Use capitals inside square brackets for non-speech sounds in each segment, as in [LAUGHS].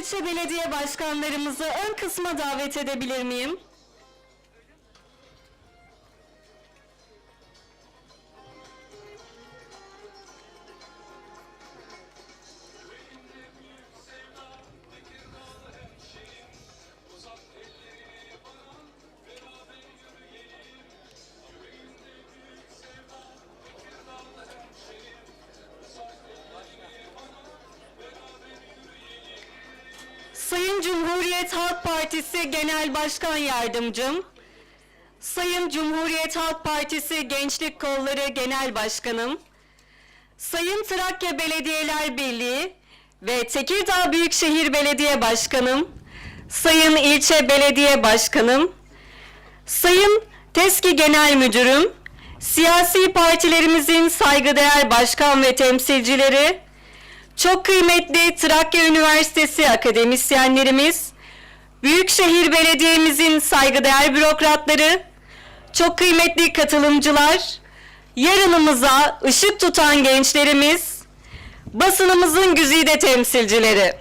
İlçe belediye başkanlarımızı ön kısma davet edebilir miyim? Cumhuriyet Halk Partisi Genel Başkan Yardımcım, Sayın Cumhuriyet Halk Partisi Gençlik Kolları Genel Başkanım, Sayın Trakya Belediyeler Birliği ve Tekirdağ Büyükşehir Belediye Başkanım, Sayın İlçe Belediye Başkanım, Sayın TESKİ Genel Müdürüm, siyasi partilerimizin saygıdeğer başkan ve temsilcileri, çok kıymetli Trakya Üniversitesi akademisyenlerimiz, Büyükşehir Belediye'mizin saygıdeğer bürokratları, çok kıymetli katılımcılar, yarınımıza ışık tutan gençlerimiz, basınımızın güzide temsilcileri.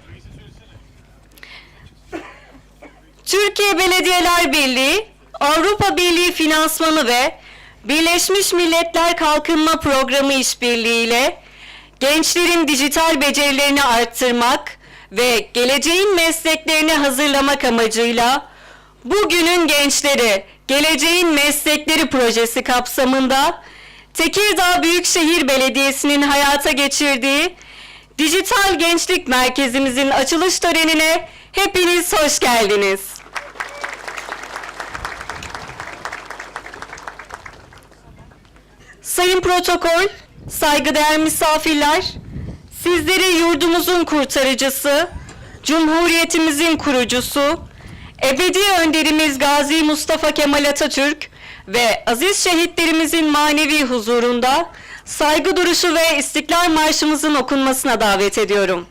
Türkiye Belediyeler Birliği, Avrupa Birliği finansmanı ve Birleşmiş Milletler Kalkınma Programı işbirliğiyle gençlerin dijital becerilerini arttırmak ve geleceğin mesleklerini hazırlamak amacıyla bugünün gençleri Geleceğin Meslekleri projesi kapsamında Tekirdağ Büyükşehir Belediyesi'nin hayata geçirdiği Dijital Gençlik Merkezimizin açılış törenine hepiniz hoş geldiniz. Sayın protokol, saygıdeğer misafirler, sizleri yurdumuzun kurtarıcısı, Cumhuriyetimizin kurucusu, ebedi önderimiz Gazi Mustafa Kemal Atatürk ve aziz şehitlerimizin manevi huzurunda saygı duruşu ve İstiklal Marşımızın okunmasına davet ediyorum.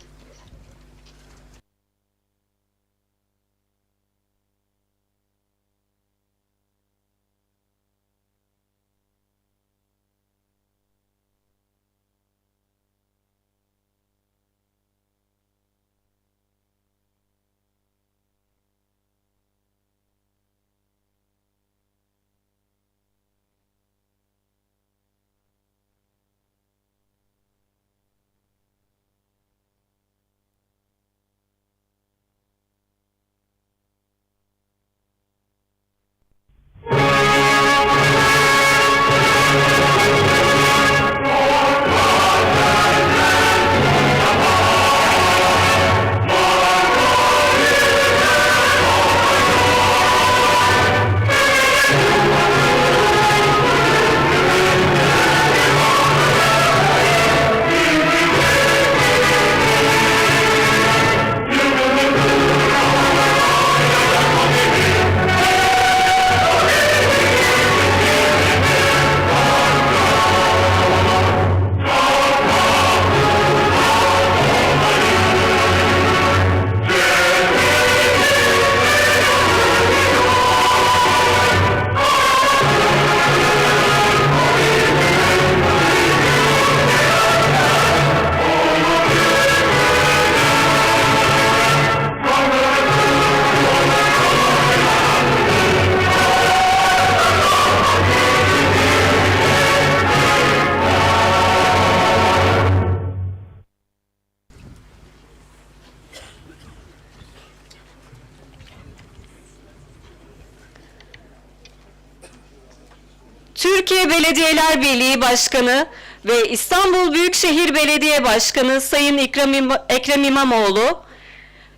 Türkiye Belediyeler Birliği Başkanı ve İstanbul Büyükşehir Belediye Başkanı Sayın Ekrem, İma- Ekrem İmamoğlu,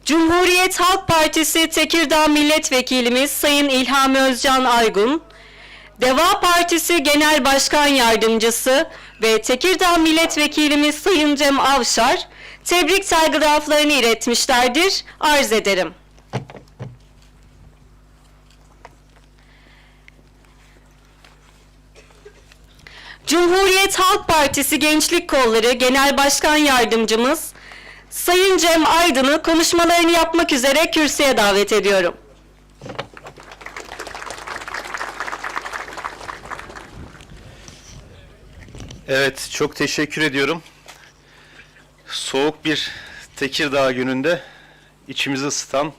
Cumhuriyet Halk Partisi Tekirdağ Milletvekilimiz Sayın İlhami Özcan Aygun, Deva Partisi Genel Başkan Yardımcısı ve Tekirdağ Milletvekilimiz Sayın Cem Avşar, tebrik telgraflarını iletmişlerdir, arz ederim. Cumhuriyet Halk Partisi Gençlik Kolları Genel Başkan Yardımcımız Sayın Cem Aydın'ı konuşmalarını yapmak üzere kürsüye davet ediyorum. Evet, çok teşekkür ediyorum. Soğuk bir Tekirdağ gününde içimizi ısıtan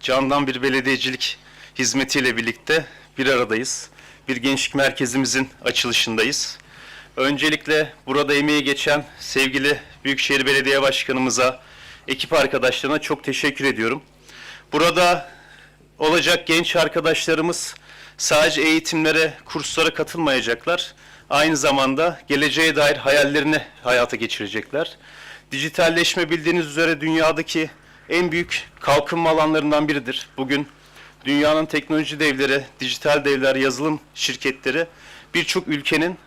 candan bir belediyecilik hizmetiyle birlikte bir aradayız. Bir gençlik merkezimizin açılışındayız. Öncelikle burada emeği geçen sevgili Büyükşehir Belediye Başkanımıza, ekip arkadaşlarına çok teşekkür ediyorum. Burada olacak genç arkadaşlarımız sadece eğitimlere, kurslara katılmayacaklar. Aynı zamanda geleceğe dair hayallerini hayata geçirecekler. Dijitalleşme bildiğiniz üzere dünyadaki en büyük kalkınma alanlarından biridir. Bugün dünyanın teknoloji devleri, dijital devler, yazılım şirketleri birçok ülkenin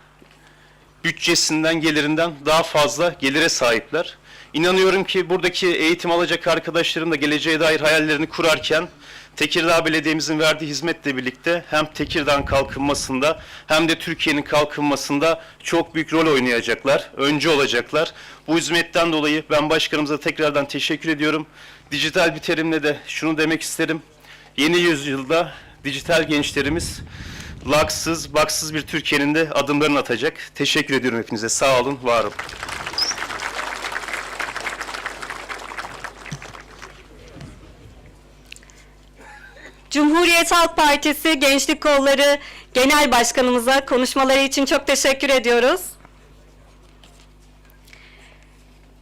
bütçesinden, gelirinden daha fazla gelire sahipler. İnanıyorum ki buradaki eğitim alacak arkadaşlarım da geleceğe dair hayallerini kurarken Tekirdağ Belediye'mizin verdiği hizmetle birlikte hem Tekirdağ'ın kalkınmasında hem de Türkiye'nin kalkınmasında çok büyük rol oynayacaklar, öncü olacaklar. Bu hizmetten dolayı ben başkanımıza tekrardan teşekkür ediyorum. Dijital bir terimle de şunu demek isterim. Yeni yüzyılda dijital gençlerimiz laksız, baksız bir Türkiye'nin de adımlarını atacak. Teşekkür ediyorum hepinize. Sağ olun, var olun. Cumhuriyet Halk Partisi Gençlik Kolları Genel Başkanımıza konuşmaları için çok teşekkür ediyoruz.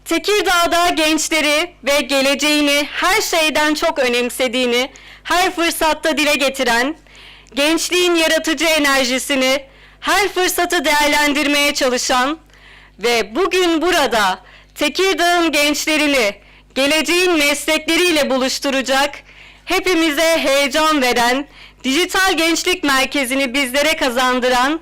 Tekirdağ'da gençleri ve geleceğini her şeyden çok önemsediğini her fırsatta dile getiren, gençliğin yaratıcı enerjisini her fırsatı değerlendirmeye çalışan ve bugün burada Tekirdağ'ın gençlerini geleceğin meslekleriyle buluşturacak, hepimize heyecan veren, dijital gençlik merkezini bizlere kazandıran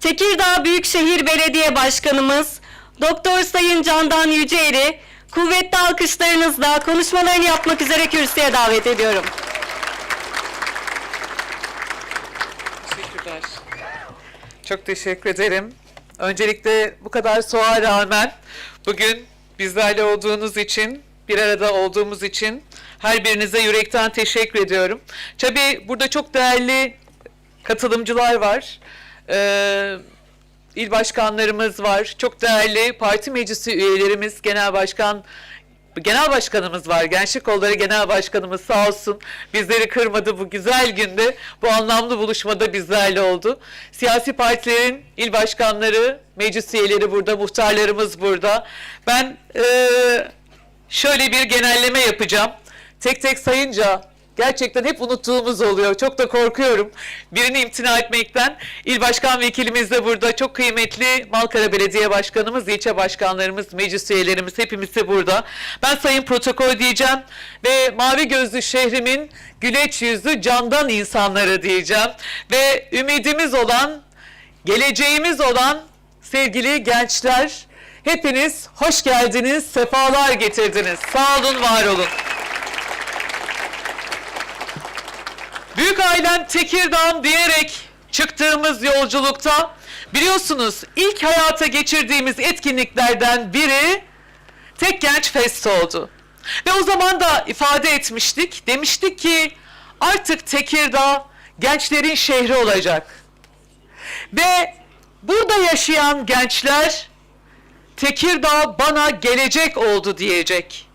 Tekirdağ Büyükşehir Belediye Başkanımız Doktor Sayın Candan Yüceer'i kuvvetli alkışlarınızla konuşmalarını yapmak üzere kürsüye davet ediyorum. Çok teşekkür ederim. Öncelikle bu kadar soğuğa rağmen bugün bizlerle olduğunuz için, bir arada olduğumuz için her birinize yürekten teşekkür ediyorum. Tabii burada çok değerli katılımcılar var. Ee, il başkanlarımız var. Çok değerli parti meclisi üyelerimiz, genel başkan Genel başkanımız var. Gençlik Kolları Genel Başkanımız sağ olsun bizleri kırmadı bu güzel günde. Bu anlamlı buluşmada bizlerle oldu. Siyasi partilerin il başkanları, meclis üyeleri burada, muhtarlarımız burada. Ben eee, şöyle bir genelleme yapacağım. Tek tek sayınca gerçekten hep unuttuğumuz oluyor. Çok da korkuyorum. Birini imtina etmekten. İl Başkan Vekilimiz de burada. Çok kıymetli Malkara Belediye Başkanımız, ilçe başkanlarımız, meclis üyelerimiz hepimiz de burada. Ben sayın protokol diyeceğim ve mavi gözlü şehrimin güleç yüzlü candan insanları diyeceğim. Ve ümidimiz olan, geleceğimiz olan sevgili gençler hepiniz hoş geldiniz, sefalar getirdiniz. Sağ olun, var olun. Büyük ailem Tekirdağ diyerek çıktığımız yolculukta biliyorsunuz ilk hayata geçirdiğimiz etkinliklerden biri Tek Genç Fest oldu. Ve o zaman da ifade etmiştik. Demiştik ki artık Tekirdağ gençlerin şehri olacak. Ve burada yaşayan gençler Tekirdağ bana gelecek oldu diyecek.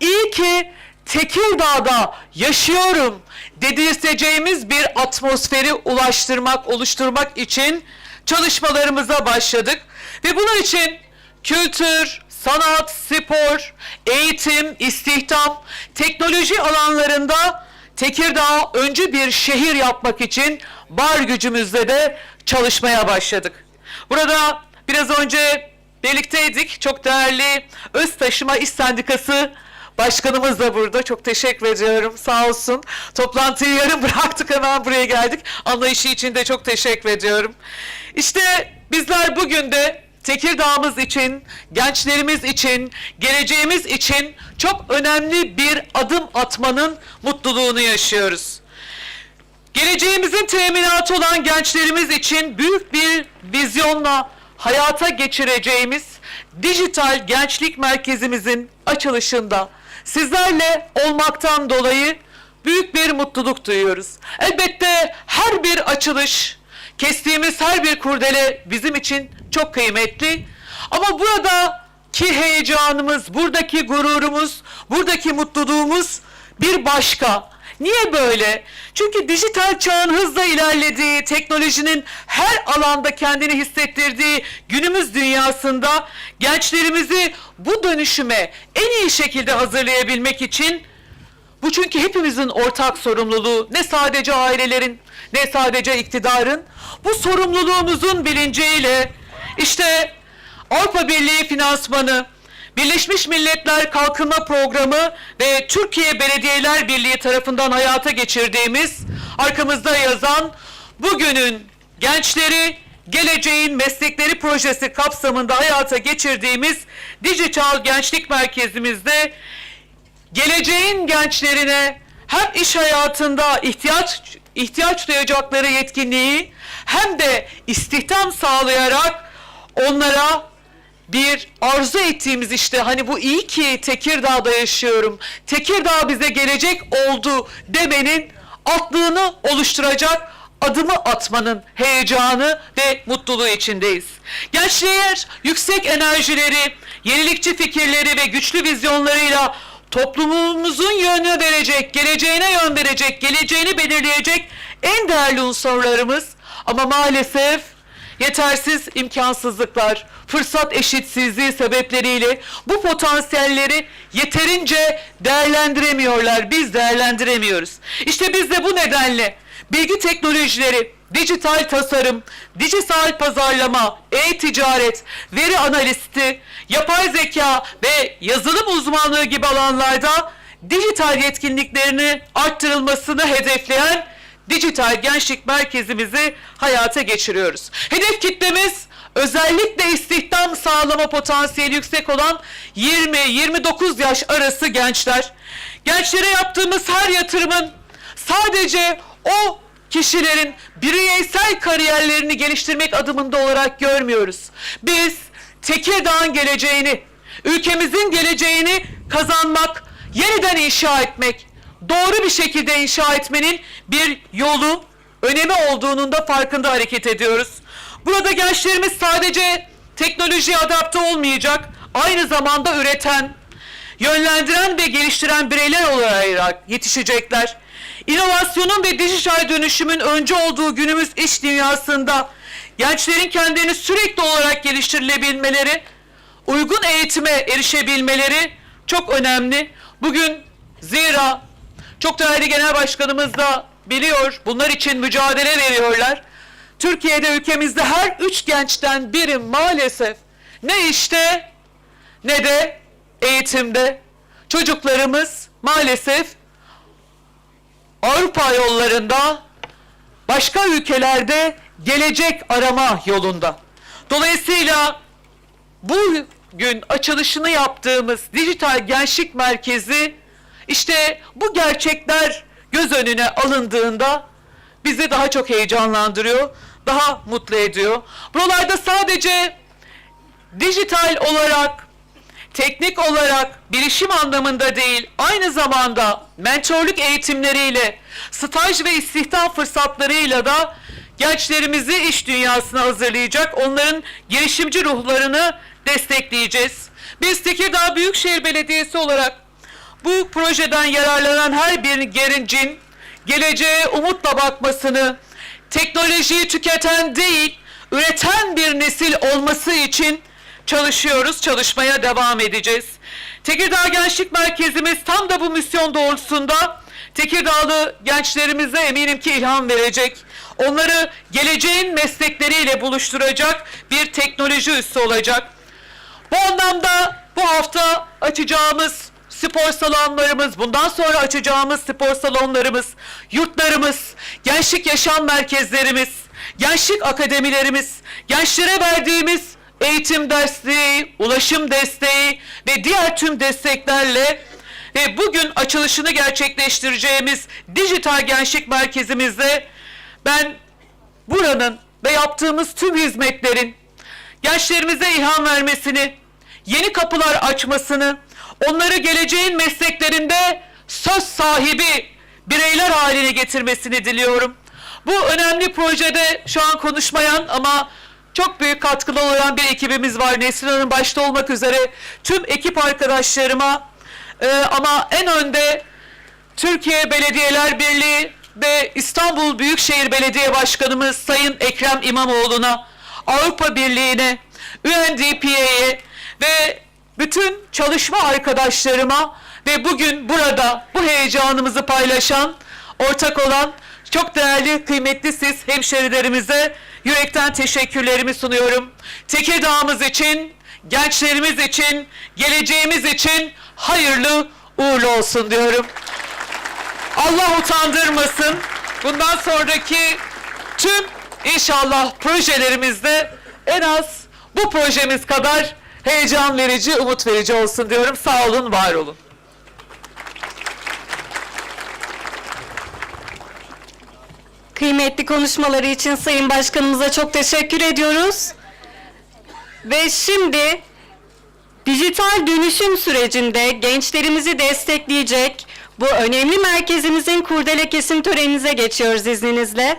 İyi ki Tekirdağ'da yaşıyorum dedirteceğimiz bir atmosferi ulaştırmak, oluşturmak için çalışmalarımıza başladık. Ve bunun için kültür, sanat, spor, eğitim, istihdam, teknoloji alanlarında Tekirdağ öncü bir şehir yapmak için var gücümüzle de çalışmaya başladık. Burada biraz önce birlikteydik. Çok değerli Öz Taşıma İş Sendikası Başkanımız da burada. Çok teşekkür ediyorum. Sağ olsun. Toplantıyı yarım [LAUGHS] bıraktık hemen buraya geldik. Anlayışı için de çok teşekkür ediyorum. İşte bizler bugün de Tekirdağ'ımız için, gençlerimiz için, geleceğimiz için çok önemli bir adım atmanın mutluluğunu yaşıyoruz. Geleceğimizin teminatı olan gençlerimiz için büyük bir vizyonla hayata geçireceğimiz dijital gençlik merkezimizin açılışında sizlerle olmaktan dolayı büyük bir mutluluk duyuyoruz. Elbette her bir açılış, kestiğimiz her bir kurdele bizim için çok kıymetli. Ama buradaki heyecanımız, buradaki gururumuz, buradaki mutluluğumuz bir başka. Niye böyle? Çünkü dijital çağın hızla ilerlediği, teknolojinin her alanda kendini hissettirdiği günümüz dünyasında gençlerimizi bu dönüşüme en iyi şekilde hazırlayabilmek için bu çünkü hepimizin ortak sorumluluğu. Ne sadece ailelerin, ne sadece iktidarın. Bu sorumluluğumuzun bilinciyle işte Avrupa Birliği finansmanı, Birleşmiş Milletler Kalkınma Programı ve Türkiye Belediyeler Birliği tarafından hayata geçirdiğimiz arkamızda yazan bugünün gençleri geleceğin meslekleri projesi kapsamında hayata geçirdiğimiz Dijital Gençlik Merkezimizde geleceğin gençlerine hem iş hayatında ihtiyaç ihtiyaç duyacakları yetkinliği hem de istihdam sağlayarak onlara bir arzu ettiğimiz işte hani bu iyi ki Tekirdağ'da yaşıyorum. Tekirdağ bize gelecek oldu demenin atlığını oluşturacak adımı atmanın heyecanı ve mutluluğu içindeyiz. Gençler yüksek enerjileri, yenilikçi fikirleri ve güçlü vizyonlarıyla toplumumuzun yönünü verecek, geleceğine yön verecek, geleceğini belirleyecek en değerli unsurlarımız ama maalesef yetersiz imkansızlıklar, fırsat eşitsizliği sebepleriyle bu potansiyelleri yeterince değerlendiremiyorlar. Biz değerlendiremiyoruz. İşte biz de bu nedenle bilgi teknolojileri, dijital tasarım, dijital pazarlama, e-ticaret, veri analisti, yapay zeka ve yazılım uzmanlığı gibi alanlarda dijital yetkinliklerini arttırılmasını hedefleyen dijital gençlik merkezimizi hayata geçiriyoruz. Hedef kitlemiz özellikle istihdam sağlama potansiyeli yüksek olan 20-29 yaş arası gençler. Gençlere yaptığımız her yatırımın sadece o kişilerin bireysel kariyerlerini geliştirmek adımında olarak görmüyoruz. Biz Tekirdağ'ın geleceğini, ülkemizin geleceğini kazanmak, yeniden inşa etmek, doğru bir şekilde inşa etmenin bir yolu, önemi olduğunun da farkında hareket ediyoruz. Burada gençlerimiz sadece teknolojiye adapte olmayacak, aynı zamanda üreten, yönlendiren ve geliştiren bireyler olarak yetişecekler. İnovasyonun ve dijital dönüşümün önce olduğu günümüz iş dünyasında gençlerin kendilerini sürekli olarak geliştirilebilmeleri, uygun eğitime erişebilmeleri çok önemli. Bugün zira çok değerli genel başkanımız da biliyor, bunlar için mücadele veriyorlar. Türkiye'de ülkemizde her üç gençten biri maalesef ne işte ne de eğitimde çocuklarımız maalesef Avrupa yollarında başka ülkelerde gelecek arama yolunda. Dolayısıyla bugün açılışını yaptığımız Dijital Gençlik Merkezi işte bu gerçekler göz önüne alındığında bizi daha çok heyecanlandırıyor, daha mutlu ediyor. Buralarda sadece dijital olarak, teknik olarak, bilişim anlamında değil, aynı zamanda mentorluk eğitimleriyle, staj ve istihdam fırsatlarıyla da gençlerimizi iş dünyasına hazırlayacak, onların girişimci ruhlarını destekleyeceğiz. Biz Tekirdağ Büyükşehir Belediyesi olarak bu projeden yararlanan her bir gencin geleceğe umutla bakmasını, teknolojiyi tüketen değil, üreten bir nesil olması için çalışıyoruz, çalışmaya devam edeceğiz. Tekirdağ Gençlik Merkezimiz tam da bu misyon doğrultusunda Tekirdağlı gençlerimize eminim ki ilham verecek. Onları geleceğin meslekleriyle buluşturacak bir teknoloji üssü olacak. Bu anlamda bu hafta açacağımız spor salonlarımız, bundan sonra açacağımız spor salonlarımız, yurtlarımız, gençlik yaşam merkezlerimiz, gençlik akademilerimiz, gençlere verdiğimiz eğitim desteği, ulaşım desteği ve diğer tüm desteklerle ve bugün açılışını gerçekleştireceğimiz dijital gençlik merkezimizde ben buranın ve yaptığımız tüm hizmetlerin gençlerimize ilham vermesini, yeni kapılar açmasını, onları geleceğin mesleklerinde söz sahibi bireyler haline getirmesini diliyorum. Bu önemli projede şu an konuşmayan ama çok büyük katkılı olan bir ekibimiz var. Nesrin Hanım başta olmak üzere tüm ekip arkadaşlarıma e, ama en önde Türkiye Belediyeler Birliği ve İstanbul Büyükşehir Belediye Başkanımız Sayın Ekrem İmamoğlu'na, Avrupa Birliği'ne, UNDP'ye ve bütün çalışma arkadaşlarıma ve bugün burada bu heyecanımızı paylaşan, ortak olan çok değerli, kıymetli siz hemşerilerimize yürekten teşekkürlerimi sunuyorum. Tekirdağ'ımız için, gençlerimiz için, geleceğimiz için hayırlı uğurlu olsun diyorum. Allah utandırmasın. Bundan sonraki tüm inşallah projelerimizde en az bu projemiz kadar heyecan verici, umut verici olsun diyorum. Sağ olun, var olun. Kıymetli konuşmaları için Sayın Başkanımıza çok teşekkür ediyoruz. Ve şimdi dijital dönüşüm sürecinde gençlerimizi destekleyecek bu önemli merkezimizin kurdele kesim töreninize geçiyoruz izninizle.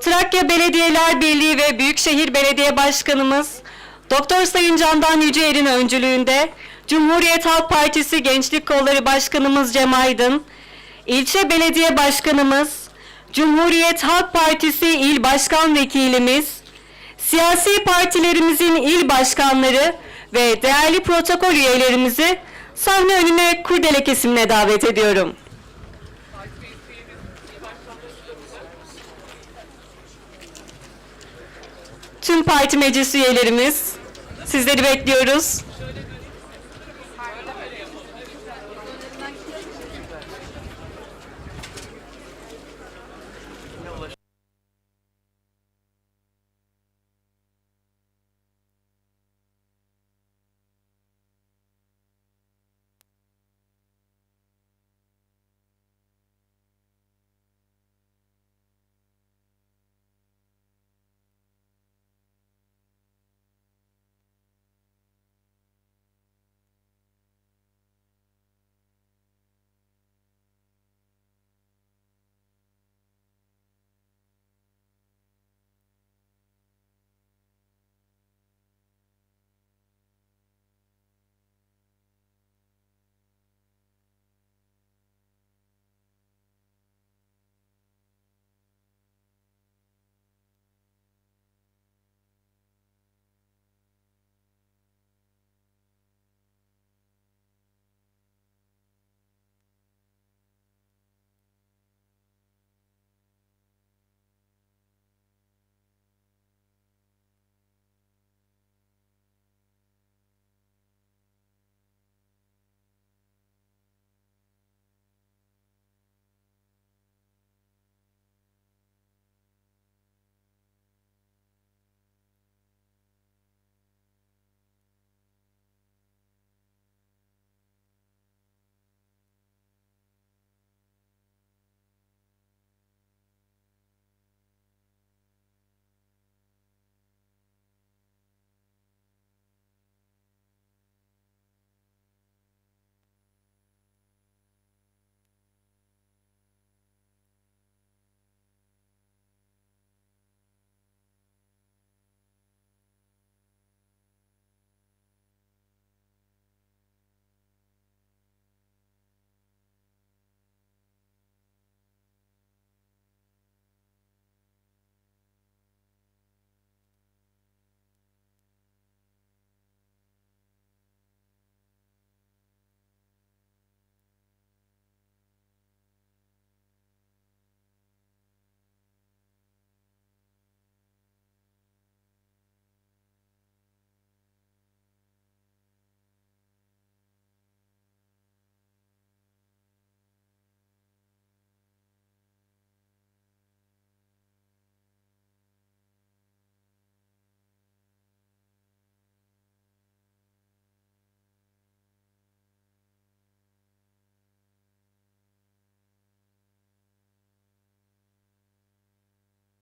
Trakya Belediyeler Birliği ve Büyükşehir Belediye Başkanımız Doktor Sayın Candan Yüceer'in öncülüğünde Cumhuriyet Halk Partisi Gençlik Kolları Başkanımız Cem Aydın, İlçe Belediye Başkanımız, Cumhuriyet Halk Partisi İl Başkan Vekilimiz, siyasi partilerimizin il başkanları ve değerli protokol üyelerimizi sahne önüne kurdele kesimine davet ediyorum. Tüm parti meclis üyelerimiz, sizleri bekliyoruz.